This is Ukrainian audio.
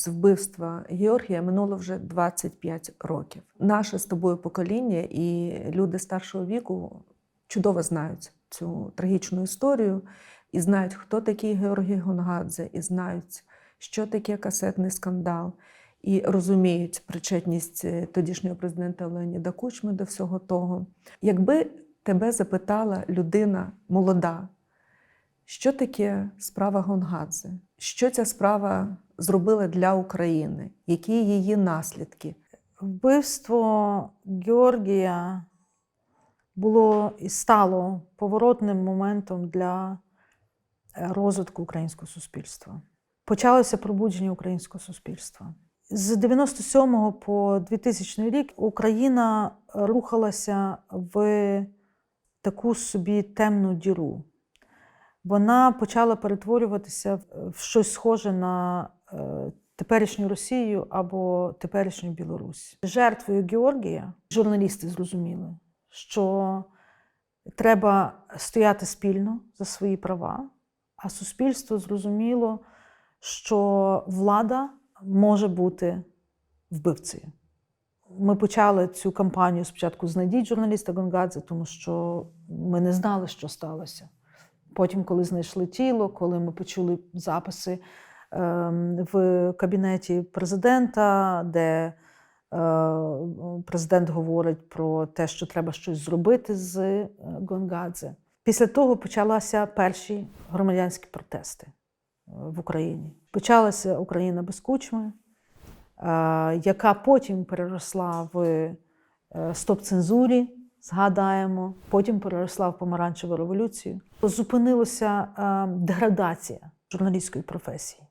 з вбивства Георгія минуло вже 25 років. Наше з тобою покоління і люди старшого віку чудово знають цю трагічну історію і знають, хто такий Георгій Гонгадзе, і знають, що таке касетний скандал, і розуміють причетність е, тодішнього президента Леоніда Кучми до всього того. Якби тебе запитала людина молода, що таке справа Гонгадзе? Що ця справа зробила для України? Які її наслідки? Вбивство Георгія було і стало поворотним моментом для е, розвитку українського суспільства. Почалося пробудження українського суспільства. З 97 по 2000 рік Україна рухалася в таку собі темну діру. Вона почала перетворюватися в- щось схоже на е, теперішню Росію або теперішню Білорусь. Жертвою Георгія журналісти зрозуміли, що треба стояти спільно за свої права, а суспільство зрозуміло, що влада може бути вбивцею. Ми почали цю кампанію спочатку знайдіть журналіста Гонгадзе, тому що ми не знали, що сталося. Потім, коли знайшли тіло, коли ми почули записи ем, в кабінеті президента, де е, президент говорить про те, що треба щось зробити з е, Гонгадзе. Після того почалися перші громадянські протести е, в Україні. Почалася Україна без кучми, яка потім переросла в стоп-цензурі, згадаємо, потім переросла в помаранчеву революцію. Зупинилася е, деградація журналістської професії.